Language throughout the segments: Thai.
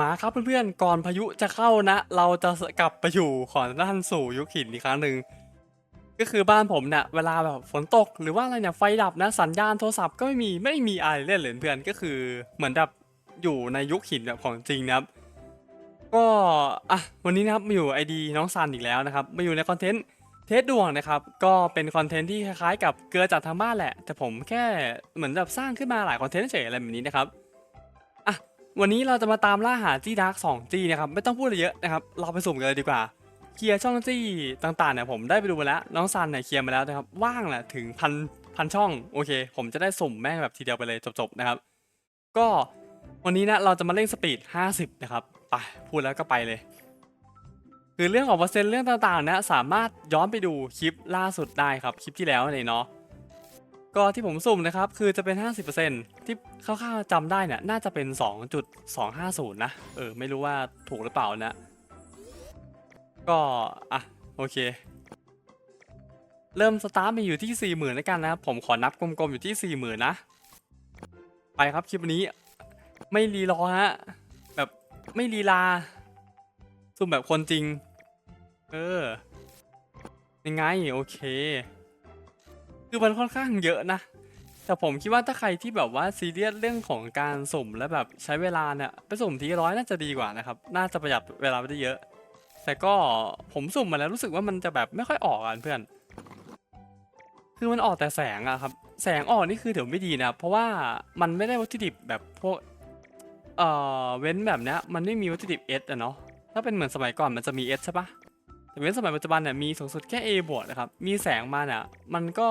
มาครับเพื่อนๆก่อนพายุจะเข้านะ เราจะกลับไปอยู่ขอนด้านสู่ยุคหินอีกครั้งหนึ่งก็คือบ้านผมเนี่ยเวลาแบบฝนตกหรือว่าอะไรเนี่ยไฟดับนะสัญญาณโทรศัพท์ก็ไม่มีไม่มีอะไรเล่นเลยเพื่อนก็คือเหมือนแบบอยู่ในยุคหินแบบของจริงนะครับก็อะวันนี้นะครับมาอยู่ไอดีน้องซันอีกแล้วนะครับมาอยู่ในคอนเทนต์เทสดวงนะครับก็เป็นคอนเทนต์ที่คล้ายๆกับเกลือจากทางบ้านแหละ แต่ผมแค่เหมือนแบบสร้างขึ้นมาหลายคอนเทนต์เฉยๆอะไรแบบนี้นะครับ วันนี้เราจะมาตามล่าหาจี้ดาร์กสองจี้นะครับไม่ต้องพูดอะไรเยอะนะครับเราไปสุ่มกันเลยดีกว่าเคลียร์ช่องจี้ต่างๆเนี่ยผมได้ไปดูมาแล้วน้องซันเนี่ยเคลียร์มาแล้วนะครับว่างแหละถึงพันพันช่องโอเค ผมจะได้สุ่มแม่งแบบทีเดียวไปเลยจบๆนะครับ ก็วันนี้นะเราจะมาเร่งสปีด 50 นะครับไปพูดแล้วก็ไปเลย คือเรื่องของเปอร์เซ็นต์เรื่องต่างๆนะสามารถย้อนไปดูคลิปล่าสุดได้ครับคลิปที่แล้วเลยเนาะ ก็ที่ผมสุ่มนะครับ คือจะเป็น 50%ที่คร่าวๆจำได้เนี่ยน่าจะเป็น 2.250 นะ เออ ไม่รู้ว่าถูกหรือเปล่านะ ก็ อะ โอเค เริ่มสตาร์ทมาอยู่ที่ 40,000แล้วกันนะครับ ผมขอนับกลมๆ อยู่ที่ 40,000 นะ ไปครับคลิปนี้ ไม่รีรอฮะ แบบไม่ลีลา สุ่มแบบคนจริง เออยังไง โอเค คือมันค่อนข้างเยอะนะ แต่ผมคิดว่าถ้าใครที่แบบว่าซีเรียสเรื่องของการสุ่มและแบบใช้เวลาเนี่ยไปสุ่มทีร้อยน่าจะดีกว่านะครับ น่าจะประหยัดเวลาไปได้เยอะ แต่ก็ผมสุ่มมาแล้วรู้สึกว่ามันจะแบบไม่ค่อยออกอะเพื่อน คือมันออกแต่แสงอะครับ แสงออกนี่คือถือไม่ดีนะเพราะว่ามันไม่ได้วัตถุดิบแบบพวกเอ่อเว้นแบบเนี้ยมันไม่มีวัตถุดิบ S อสอะเนาะถ้าเป็นเหมือนสมัยก่อนมันจะมี S ใช่ปะ แต่เว้นสมัยปัจจุบันเนี่ยมีสูงสุดแค่ A บวกนะครับ มีแสงมาเนี่ยมันก็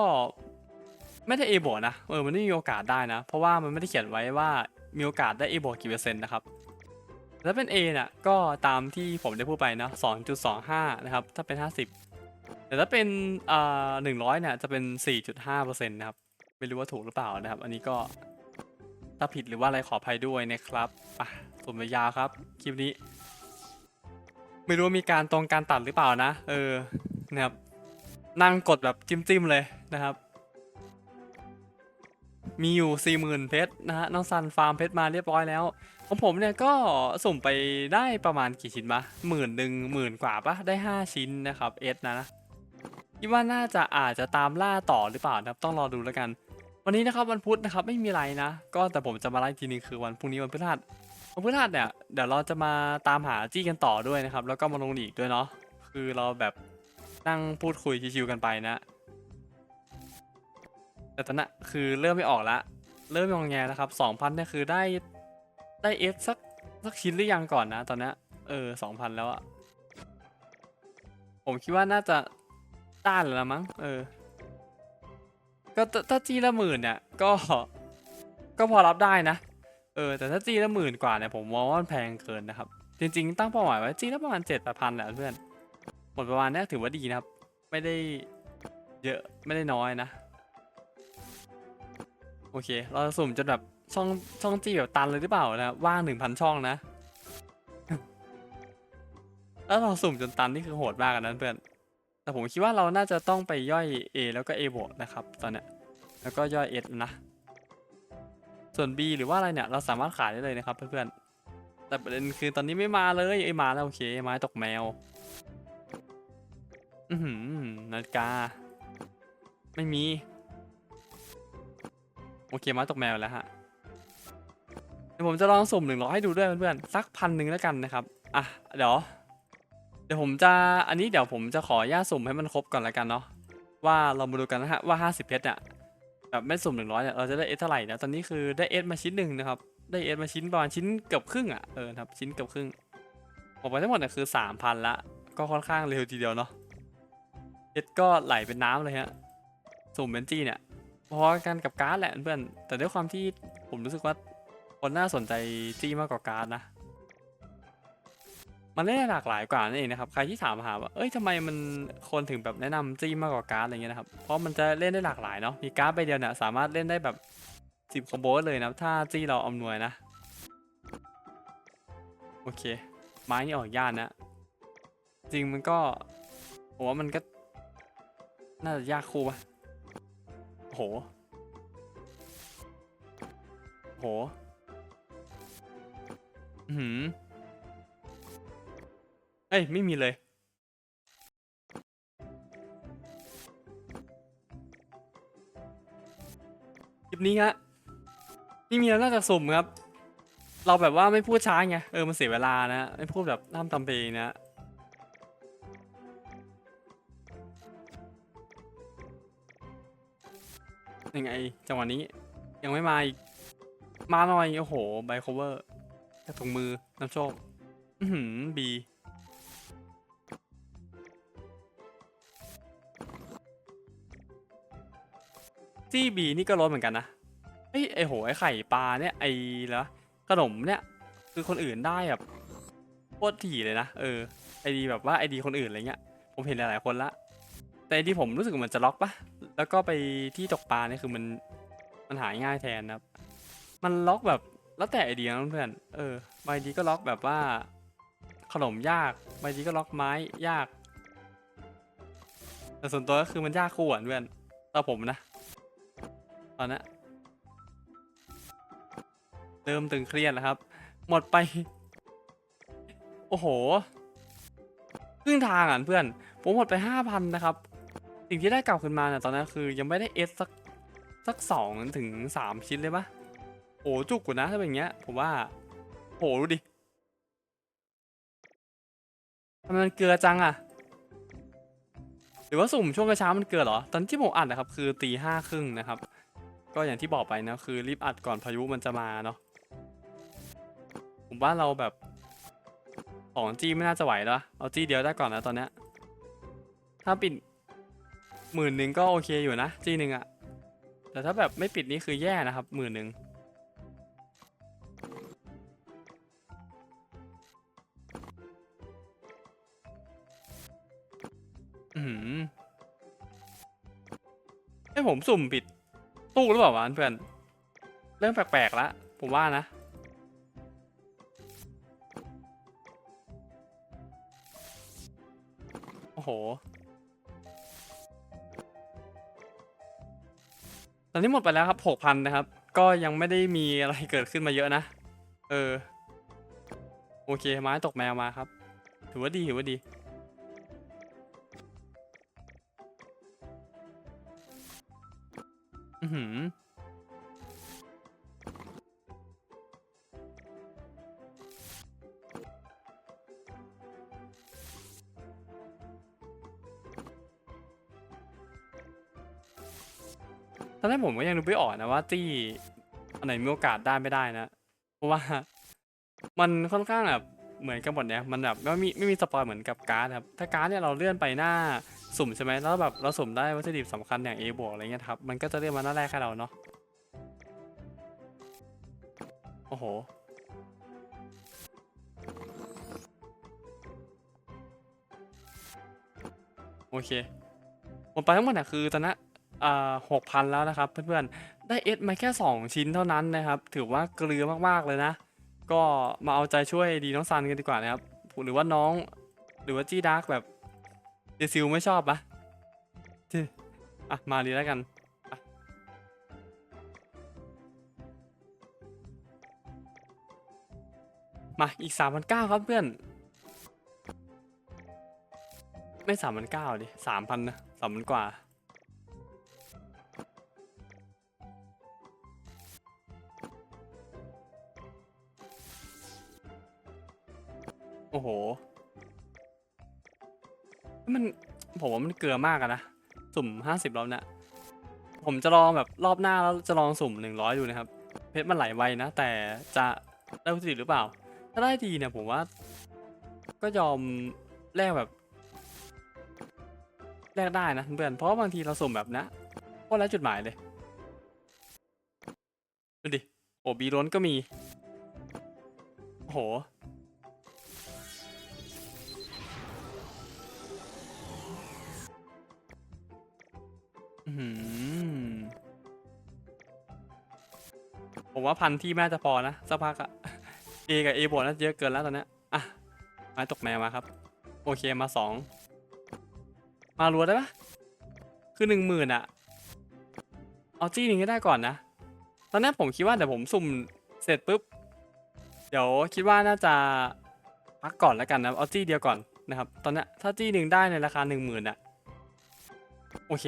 ไม่ได้ A บวกนะ เออ มันไม่มีโอกาสได้นะ เพราะว่ามันไม่ได้เขียนไว้ว่ามีโอกาสได้ A บวกกี่เปอร์เซ็นต์นะครับ แล้วเป็น A เนี่ยก็ตามที่ผมได้พูดไปนะ2.25 นะครับ ถ้าเป็น 50 แต่ถ้าเป็นอ่า100 เนี่ยจะเป็น 4.5%นต์นะครับ ไม่รู้ว่าถูกหรือเปล่านะครับ อันนี้ก็ถ้าผิดหรือว่าอะไรขออภัยด้วยนะครับอะสุ่มยาครับ คลิปนี้ ไม่รู้มีการตรงการตัดหรือเปล่านะ เออนะครับนั่งกดแบบจิ้มๆเลยนะครับ มีอยู่ 40,000 เพชรนะฮะน้องซันฟาร์มเพชรมาเรียบร้อยแล้ว ของผมเนี่ยก็สุ่มไปได้ประมาณกี่ชิ้นปะหมื่นหนึ่งหมื่นกว่าปะได้ 5 ชิ้นนะครับเอสนะคิดว่าน่าจะอาจจะตามล่าต่อหรือเปล่านะครับต้องรอดูแล้วกัน วันนี้นะครับวันพุธนะครับไม่มีอะไรนะ ก็แต่ผมจะมาไล่ทีนึงคือวันพรุ่งนี้วันพฤหัส วันพฤหัสเนี่ยเดี๋ยวเราจะมาตามหาจี้กันต่อด้วยนะครับ แล้วก็มาลงลีกด้วยเนาะคือเราแบบนั่งพูดคุยชิวๆกันไปนะ แต่ตอนนั้นคือเริ่มไม่ออกละเริ่มงองแงแล้วครับสองพันเนี่ยคือได้ได้เอฟสักสักชิ้นหรือยังก่อนนะ ตอนนี้เออสองพันแล้วอะผมคิดว่าน่าจะต้านแล้วมั้งเออ ก็ถ้าถ้าจี้ละหมื่นเนี่ยก็ก็พอรับได้นะ เออแต่ถ้าจีละหมื่นกว่าเนี่ยผมมองว่ามันแพงเกินนะครับ จริงๆ ตั้งเป้าหมายไว้จีละประมาณเจ็ดแปดพันแหละเพื่อนหมดประมาณนี้ถือว่าดีนะครับ ไม่ได้เยอะไม่ได้น้อยนะ โอเค เราสุ่มจนแบบช่องช่องจีแบบตันเลยหรือเปล่านะว่างหนึ่งพันช่องนะแล้วเราสุ่มจนตันนี่คือโหดมากอะนะเพื่อนแต่ผมคิดว่าเราน่าจะต้องไปย่อย A แล้วก็ A บวกนะครับ ตอนเนี้ยแล้วก็ย่อย S นะ ส่วน B หรือว่าอะไรเนี่ยเราสามารถขายได้เลยนะครับเพื่อนๆ แต่ประเด็นคือตอนนี้ไม่มาเลยไอ้มาแล้วโอเคไม้ตกแมว อือหือนาฬิกา ไม่มี โอเคไม้ตกแมวแล้วฮะเดี๋ยวผมจะลองสุ่มหนึ่งร้อยให้ดูด้วยเพื่อนๆสักพันหนึ่งแล้วกันนะครับอะเดี๋ยวเดี๋ยวผมจะอันนี้เดี๋ยวผมจะขอญาตสุ่มให้มันครบก่อนแล้วกันเนาะว่าเรามาดูกันนะฮะว่า 50 เพชรเนี่ย แบบไม่สุ่มหนึ่งร้อยเนี่ยเราจะได้เอสเท่าไหร่นะตอนนี้คือได้เอสมาชิ้นหนึ่งนะครับ ได้เอสมาชิ้นประมาณชิ้นเกือบครึ่งอะเออครับชิ้นเกือบครึ่งออกไปทั้งหมดเนี่ยคือสามพันละก็ค่อนข้างเร็วทีเดียวเนาะเอสก็ไหลเป็นน้ำเลยฮะสุ่มเบนจี้เนี่ยพอกันกับการ์ดแหละเพื่อนแต่ด้วยความที่ผมรู้สึกว่าคนน่าสนใจจี้มากกว่าการ์ดนะ มันเล่นได้หลากหลายกว่านั่นเองนะครับ ใครที่ถามหาว่า เอ้ยทำไมมันคนถึงแบบแนะนำจี้มากกว่าการ์ดอะไรเงี้ยนะครับ เพราะมันจะเล่นได้หลากหลายเนาะ มีการ์ดใบเดียวเนี่ยสามารถเล่นได้แบบสิบคอมโบเลยนะ ถ้าจี้เราอำนวยนะ โอเค ไม้นี่ออกยากนะ จริงมันก็ผมว่ามันก็ น่าจะยากคู่ปะโหโห อือหือ เอ้ย ไม่มีเลย คลิปนี้ฮะนี่มีแล้วน่าจะสุ่มครับ เราแบบว่าไม่พูดช้าไง เออ มันเสียเวลานะ ไม่พูดแบบน้ำตำเพนะยังไงจังหวะนี้ยังไม่มาอีก มาหน่อย โอ้โห ไบโคเวอร์กระถุงมือน้ำโชค อือหือบี จี้บีนี่ก็ลดเหมือนกันนะเอ้ยไอโหไอไข่ปลาเนี่ยไอแล้วขนมเนี่ย คือคนอื่นได้แบบโคตรถี่เลยนะเออไอดีแบบว่าไอดีคนอื่นอะไรเงี้ยผมเห็นหลายๆคนละ แต่ไอดีผมรู้สึกเหมือนจะล็อกปะแล้วก็ไปที่ตกปลาเนี่ยคือมันมันหายง่ายแทนนะครับ มันล็อกแบบแล้วแต่ไอเดียนะเพื่อนเออใบดีก็ล็อกแบบว่า ขนมยากใบดีก็ล็อกไม้ยาก แต่ส่วนตัวก็คือมันยากคู่อะเพื่อนแต่ผมนะ อนนี้เริ่มตึงเครียดแล้วครับ หมดไป โอ้โหครึ่งทางอะเพื่อน ผมหมดไปห้าพันนะครับ สิ่งที่ได้กลับคืนมาเนี่ยตอนนั้นคือยังไม่ได้เอสสักสักสองถึงสามชิ้นเลยปะโอ้จุกกว่านะถ้าเป็นอย่างเงี้ย ผมว่าโหดูดิทำไมมันเกลือจังอะ หรือว่าสุ่มช่วงกระเช้ามันเกลือเหรอ ตอนที่ผมอัดนะครับ คือตีห้าครึ่งนะครับ ก็อย่างที่บอกไปนะคือรีบอัดก่อนพายุมันจะมาเนาะผมว่าเราแบบสองจีไม่น่าจะไหวแล้วเอาจีเดียวได้ก่อนนะตอนเนี้ยถ้าปิดหมื่นหนึ่งก็โอเคอยู่นะจีหนึ่งอะแต่ถ้าแบบไม่ปิดนี่คือแย่นะครับหมื่นหนึ่งอือหือให้ผมสุ่มปิด ตู้หรือเปล่าวะเพื่อน เริ่มแปลกๆแล้วผมว่านะ โอ้โห ตอนนี้หมดไปแล้วครับหกพันนะครับ ก็ยังไม่ได้มีอะไรเกิดขึ้นมาเยอะนะ เออ โอเคไม้ตกแมวมาครับ ถือว่าดีถือว่าดี อนแรกผมก็ยังดูไม่ออกนะว่าตี้อันไหนมีโอกาสได้ไม่ได้นะ เพราะว่ามันค่อนข้างแบบเหมือนกันหมดเนี่ยมันแบบไม่มีไม่มีสปอยเหมือนกับการ์ดครับถ้าการ์ดเนี่ยเราเลื่อนไปหน้าสุ่มใช่ไหมแล้วแบบเราสุ่มได้วัตถุดิบสำคัญอย่าง A บวกอะไรเงี้ยครับมันก็จะเลื่อนมาหน้าแรกให้เราเนาะโอ้โหโอเคหมดไปทั้งหมดเนี่ยคือตอนนี้ อ่าหกพันแล้วนะครับ เพื่อนๆ ได้เอสมาแค่ 2 ชิ้นเท่านั้นนะครับ ถือว่าเกลือมากๆเลยนะ ก็มาเอาใจช่วยดีน้องซันกันดีกว่านะครับ หรือว่าน้อง หรือว่าจี้ดาร์กแบบเดซิลไม่ชอบปะที่อะ มาดีแล้วกันอะมาอีก 3,900 ครับเพื่อน ไม่สามพันเก้าดิสามพันนะสามพันกว่า โอ้โห มัน ผมว่ามันเกลือมากอะนะ สุ่มห้าสิบรอบเนะ ผมจะลองแบบรอบหน้าแล้วจะลองสุ่มหนึ่งร้อยดูนะครับ เพชรมันไหลไวนะ แต่จะได้วัตถุดิบหรือเปล่า ถ้าได้ดีเนี่ยผมว่า ก็ยอมแลกแบบแลกได้นะเพื่อนเพราะบางทีเราสุ่มแบบนะโคตรแล้วจุดหมายเลยดูดิโอบีล้นก็มีโอ้โห ผมว่าพันที่ไม่น่าจะพอนะสักพักอะเอกับเอบวกน่าจะเยอะเกินแล้วตอนนี้อะม้ตกแมวมาครับ โอเคมาสองมารัวได้ปะคือหนึ่งหมื่นอะเอาจี้หนึ่งก็ได้ก่อนนะ ตอนแรกผมคิดว่าเดี๋ยวผมสุ่มเสร็จปุ๊บ เดี๋ยวคิดว่าน่าจะพักก่อนแล้วกันนะเอาจี้เดียวก่อนนะครับ ตอนนี้ถ้าจี้หนึ่งได้ในราคาหนึ่งหมื่นอะโอเค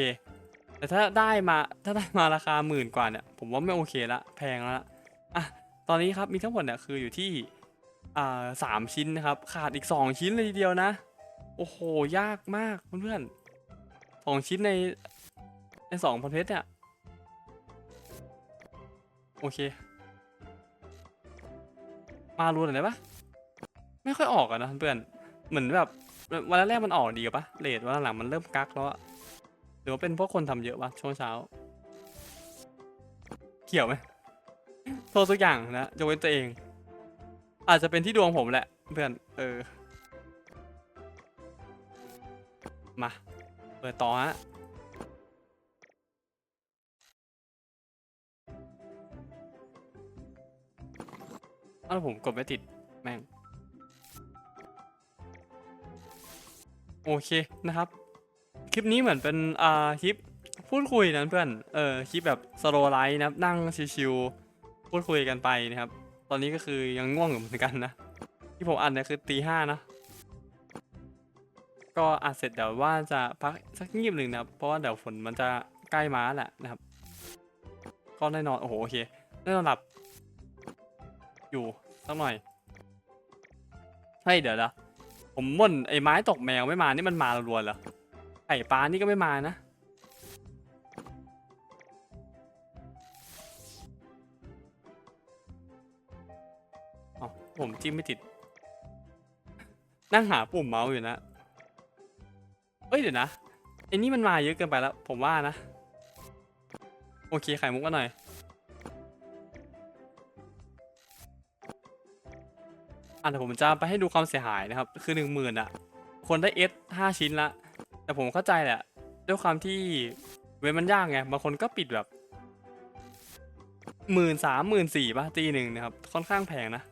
แต่ถ้าได้มาถ้าได้มาราคาหมื่นกว่าเนี่ยผมว่าไม่โอเคละแพงแล้วละอะตอนนี้ครับมีทั้งหมดเนี่ยคืออยู่ที่อ่าสามชิ้นนะครับขาดอีกสองชิ้นเลยทีเดียวนะ โอ้โหยากมากเพื่อนๆสองชิ้นในในสองพันเพชรเนี่ยโอเค มารูนหน่อยได้ปะไม่ค่อยออกอะนะเพื่อนเหมือนแบบวันแรกๆมันออกดีกว่าปะเลทวันหลังมันเริ่มกักแล้วอะ หรือว่าเป็นพราะคนทำเยอะปะช่วงเช้า เกี่ยวไหมโทษทุกอย่างนะยกเว้นตัวเอง อาจจะเป็นที่ดวงผมแหละ เพื่อน เออ มา เปิดต่อฮะอ้าวผมกดไม่ติด แม่ง โอเคนะครับ คลิปนี้เหมือนเป็นอ่าคลิปพูดคุยนะเพื่อน เออคลิปแบบสโลไลท์นะนั่งชิวๆพูดคุยกันไปนะครับ ตอนนี้ก็คือยังง่วงอยู่เหมือนกันนะ ที่ผมอัดเนี่ยคือตีห้านะ ก็อัดเสร็จเดี๋ยวว่าจะพักสักงีบหนึ่งนะครับ เพราะว่าเดี๋ยวฝนมันจะใกล้มาแหละนะครับ ก็แน่นอนโอ้โหโอเคแน่นอนหลับ อยู่สักหน่อยเฮ้เดี๋ยวนะผมม่นไอ้ไม้ตกแมวไม่มานี่มันมารัวๆเหรอ ไข่ปลานี่ก็ไม่มานะ อ๋อ ผมจิ้มไม่ติด นั่งหาปุ่มเมาส์อยู่นะ เอ้ยเดี๋ยวนะไอ้นี่มันมาเยอะเกินไปแล้ว ผมว่านะ โอเคไข่มุกมาหน่อยอะเดี๋ยวผมจะไปให้ดูความเสียหายนะครับ คือหนึ่งหมื่นอะ คนได้เอสห้าชิ้นละ แต่ผมเข้าใจแหละด้วยความที่เว็บมันยากไงบางคนก็ปิดแบบหมื่นสามหมื่นสี่ป่ะตีหนึ่งนะครับ ค่อนข้างแพงนะ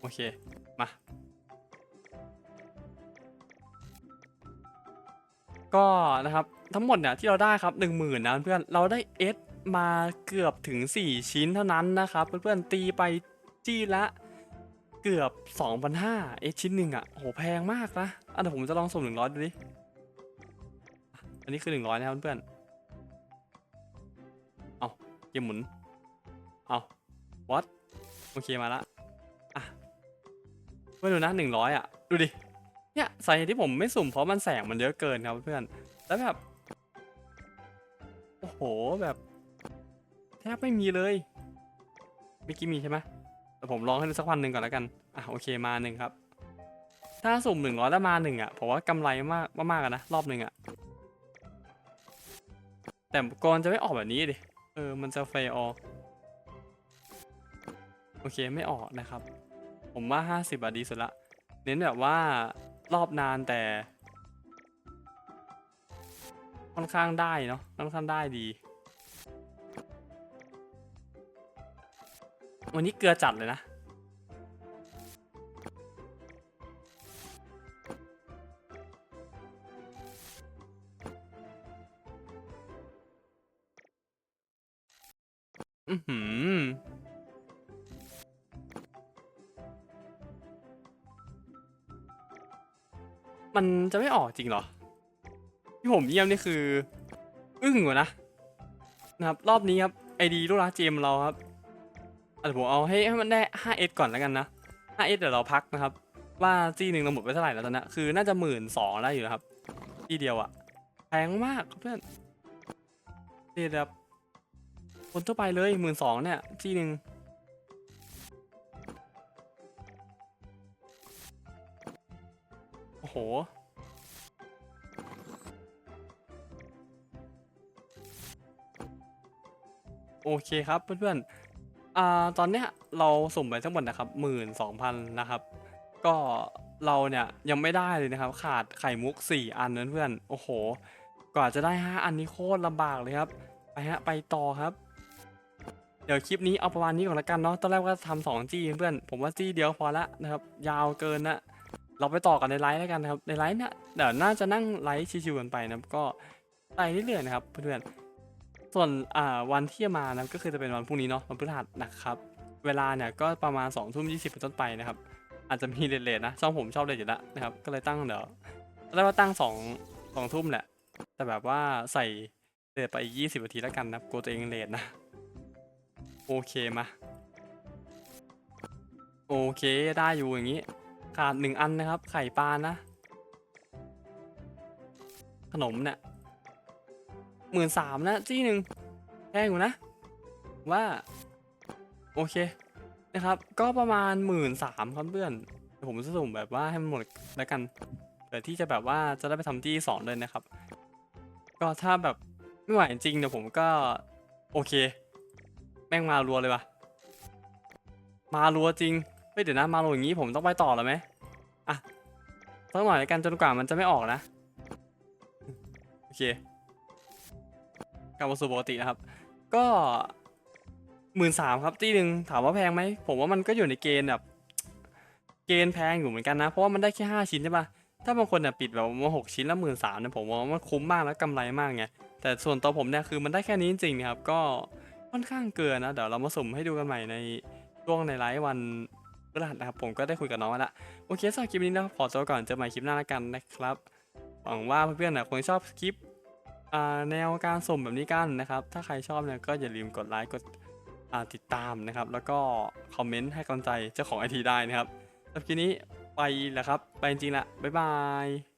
โอเค มา ก็นะครับ ทั้งหมดเนี่ยที่เราได้ครับหนึ่งหมื่นนะเพื่อนเราได้เอส มาเกือบถึง 4 ชิ้นเท่านั้นนะครับ เพื่อนๆตีไปจี้ละเกือบ 2,500เอสชิ้นหนึ่งอะโหแพงมากนะอันเดี๋ยวผมจะลองสุ่ม100 ดูดิ อันนี้คือ 100 นะครับเพื่อนเอาเกมหมุน เอาวัดโอเคมาละอะเพื่อนดูนะ 100 อะ ดูดิ เนี่ยสาเหตุที่ผมไม่สุ่มเพราะมันแสงมันเยอะเกินครับเพื่อน แล้วแบบ โอ้โหแบบ แทบไม่มีเลยเมื่อกี้มีใช่ไหมแต่ผมลองให้ดูสักวันหนึ่งก่อนแล้วกัน อะโอเคมาหนึ่งครับ ถ้าสุ่มหนึ่งร้อยแล้วมาหนึ่งอะผมว่ากำไรมากมากๆนะรอบหนึ่งอะ แต่กรจะไม่ออกแบบนี้ดิ เออมันจะเฟลออโอเคไม่ออกนะครับ ผมว่าห้าสิบอะดีสุดละ เน้นแบบว่ารอบนานแต่ ค่อนข้างได้เนาะค่อนข้างได้ดี วันนี้เกลือจัดเลยนะ อือหือมันจะไม่ออกจริงเหรอ ที่ผมเยี่ยมนี่คือ อึ้งกว่านะนะครับ รอบนี้ครับไอดีลูกรักเจมเราครับ อาจจะผมเอาให้ให้มันได้ 5s ก่อนแล้วกันนะ 5s เดี๋ยวเราพักนะครับ ว่าจีหนึ่งเราหมดไปเท่าไหร่แล้วตอนนี้คือน่าจะหมื่นสองได้อยู่นะครับทีเดียวอะแพงมากเพื่อนเดียวแบบคนทั่วไปเลยหมื่นสองเนี่ยจีหนึ่งโอ้โหโอเคครับเพื่อนๆ อ่าตอนเนี้ยเราสุ่มไปทั้งหมดนะครับหมื่นสองพันนะครับ ก็เราเนี่ยยังไม่ได้เลยนะครับ ขาดไข่มุกสี่อันนั้นเพื่อนโอ้โห กว่าจะได้ห้าอันนี้โคตรลำบากเลยครับไปฮะไปต่อครับ เดี๋ยวคลิปนี้เอาประมาณนี้ก่อนละกันเนาะตอนแรกว่าทำสองจี้เพื่อนผมว่าจี้เดียวพอละนะครับ ยาวเกินนะเราไปต่อกันในไลฟ์แล้วกันนะครับในไลฟ์เนี่ยเดี๋ยวน่าจะนั่งไลฟ์ชิวๆกันไปนะครับก็ไปเรื่อยๆนะครับเพื่อนๆ ส่วนอ่าวันที่จะมานะก็คือจะเป็นวันพรุ่งนี้เนาะวันพฤหัสนะครับ เวลาเนี่ยก็ประมาณ2องทุ่มยีเป็นต้นไปนะครับ อาจจะมีเลทๆนะช่องผมชอบเลทอยู่แล้วนะครับก็เลยตั้งเดี๋ยวเรียกว่าตั้งสองสองทุ่มแหละ แต่แบบว่าใส่เลทไปอีกยี่สิบนาทีแล้วกันนะกลัวตัวเองเลทนะโอเคมาโอเคได้อยู่อย่างนี้ ขาดหนึ่งอันนะครับ ไข่ปลานะ ขนมเนี่ย หมื่นสามนะจี้หนึ่งแพงอยู่นะ ว่า โอเคนะครับ ก็ประมาณหมื่นสามครับเพื่อนผมจะสุ่มแบบว่าให้มันหมดแล้วกันเผื่อที่จะแบบว่าจะได้ไปทำที่สองเลยนะครับ ก็ถ้าแบบไม่ไหวจริงเดี๋ยวผมก็โอเค แม่งมารัวเลยวะมารัวจริงเฮ้ยเดี๋ยวนะมารัวอย่างนี้ผมต้องไปต่อแล้วไหมอะสักหน่อยแล้วกันจนกว่ามันจะไม่ออกนะ โอเค กลับมาสู่ปกตินะครับ ก็หมื่นสามครับตีหนึ่งถามว่าแพงไหมผมว่ามันก็อยู่ในเกณฑ์แบบ เกณฑ์แพงอยู่เหมือนกันนะ เพราะว่ามันได้แค่ห้าชิ้นใช่ปะถ้าบางคนเนี่ยปิดแบบมาหกชิ้นละหมื่นสามเนี่ยผมว่ามันคุ้มมากแล้วกำไรมากไงแต่ส่วนตัวผมเนี่ยคือมันได้แค่นี้จริงๆนะครับ ก็ค่อนข้างเกินนะเดี๋ยวเรามาสุ่มให้ดูกันใหม่ในช่วงในไลฟ์วันพฤหัสนะครับผมก็ได้คุยกับน้องมาละโอเคสำหรับคลิปนี้นะครับขอตัวก่อนเจอใหม่คลิปหน้าแล้วกันนะครับหวังว่าเพื่อนๆนะคงชอบคลิป อ่าแนวการส่งแบบนี้กันนะครับ ถ้าใครชอบเนี่ยก็อย่าลืมกดไลค์กดอ่าติดตามนะครับ แล้วก็คอมเมนต์ให้กำลังใจเจ้าของไอทีได้นะครับสำหรับคลิปนี้ไปแล้วครับ ไปจริงๆละบ๊ายบาย